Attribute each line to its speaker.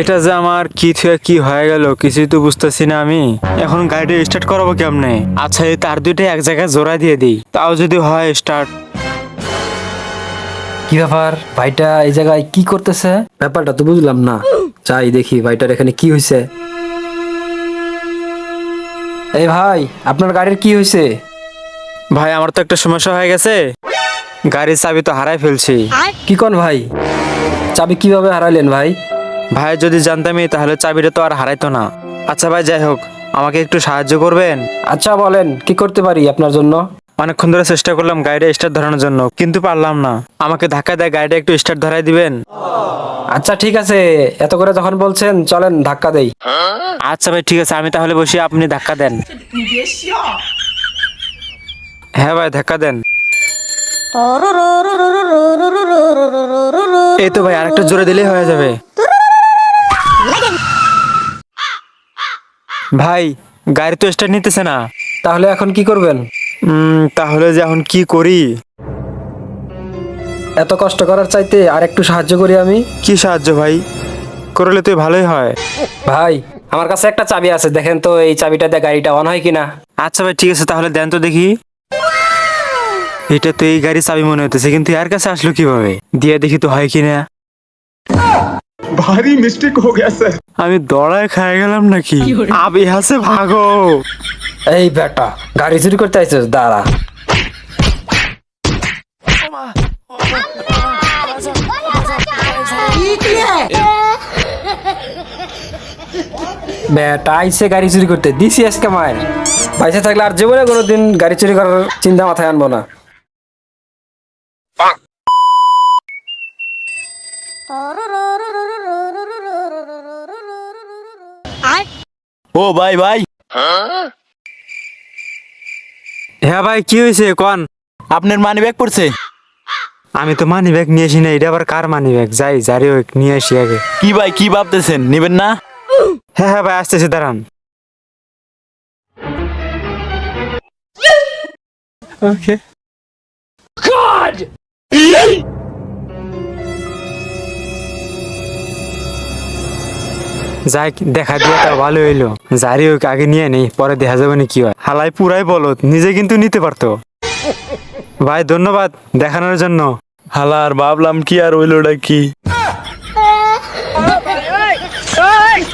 Speaker 1: এটা যে আমার কি থেকে কি হয়ে গেল কিছুই তো বুঝতেছি না আমি। এখন গাড়িটা স্টার্ট করাবো কেমনে? আচ্ছা এই তার দুইটা এক জায়গায় জোড়া দিয়ে দিই। তাও যদি হয় স্টার্ট
Speaker 2: কি ব্যাপার? ভাইটা এই জায়গায় কি করতেছে? ব্যাপারটা তো বুঝলাম না। চাই দেখি ভাইটার এখানে কি হয়েছে এই ভাই আপনার গাড়ির কি হয়েছে
Speaker 1: ভাই আমার তো একটা সমস্যা হয়ে গেছে। গাড়ির চাবি তো হারাই ফেলছি।
Speaker 2: কি কোন ভাই? চাবি কীভাবে হারাইলেন ভাই?
Speaker 1: ভাই যদি জানতামই তাহলে চাবিটা তো আর হারাইতো না। আচ্ছা ভাই যাই হোক আমাকে একটু সাহায্য করবেন?
Speaker 2: আচ্ছা বলেন কি করতে পারি আপনার জন্য?
Speaker 1: অনেকক্ষণ ধরে চেষ্টা করলাম গাড়িটা স্টার্ট ধরানোর জন্য কিন্তু পারলাম না। আমাকে ধাক্কা দেয় গাড়িটা একটু স্টার্ট ধরাই দিবেন?
Speaker 2: আচ্ছা ঠিক আছে। এত করে যখন বলছেন চলেন ধাক্কা দেই।
Speaker 1: আচ্ছা ভাই ঠিক আছে আমি তাহলে বসি আপনি ধাক্কা দেন। হ্যাঁ ভাই ধাক্কা দেন। এই তো ভাই আরেকটা জোরে দিলেই হয়ে যাবে। ভাই গাড়ি তো স্টার্ট নিতেছে না।
Speaker 2: তাহলে এখন কি করবেন?
Speaker 1: উম, তাহলে যে এখন কি করি?
Speaker 2: এত কষ্ট করার চাইতে আর একটু সাহায্য করি আমি।
Speaker 1: কি সাহায্য ভাই? করলে তো ভালোই হয়।
Speaker 2: ভাই আমার কাছে একটা চাবি আছে দেখেন তো এই চাবিটা দিয়ে গাড়িটা অন হয় কিনা।
Speaker 1: আচ্ছা ভাই ঠিক আছে তাহলে দেন তো দেখি। এটা তো এই গাড়ি চাবি মনে হতেছে কিন্তু এর কাছে আসলো কীভাবে? দিয়ে দেখি তো হয় কিনা।
Speaker 3: ভারী মিস্টেক হয়ে গেছে।
Speaker 1: আমি দড়ায় খায় গেলাম নাকি? আবে হাসে ভাগো।
Speaker 2: এই বেটা গাড়ি চুরি করতে আইছিস? দাঁড়া। বেটা আইসে গাড়ি চুরি করতে। দিছি আজকে মায়ের। বাইসে থাকলে আর জীবনে কোনোদিন গাড়ি চুরি করার চিন্তা মাথায় আনব না।
Speaker 4: ও ভাই ভাই।
Speaker 1: হ্যাঁ ভাই কি হয়েছে? কন?
Speaker 4: আপনার মানি ব্যাগ পড়ছে?
Speaker 1: আমি তো মানি ব্যাগ নিয়ে আসি না এটা আবার কার মানি ব্যাগ যাই যারি হোক নিয়ে আসি আগে।
Speaker 4: কি ভাই কি ভাবতেছেন? নিবেন না?
Speaker 1: হ্যাঁ হ্যাঁ ভাই আসতেছি দাঁড়ান। ওকে যাই দেখা দিয়ে তা ভালো হইল। যারি হোক আগে নিয়ে নেই পরে দেখা যাবে না কি হয়। হালাই পুরাই বলো নিজে কিন্তু নিতে পারতো। ভাই ধন্যবাদ দেখানোর জন্য।
Speaker 4: হালা আর ভাবলাম কি আর ওইলোটা কি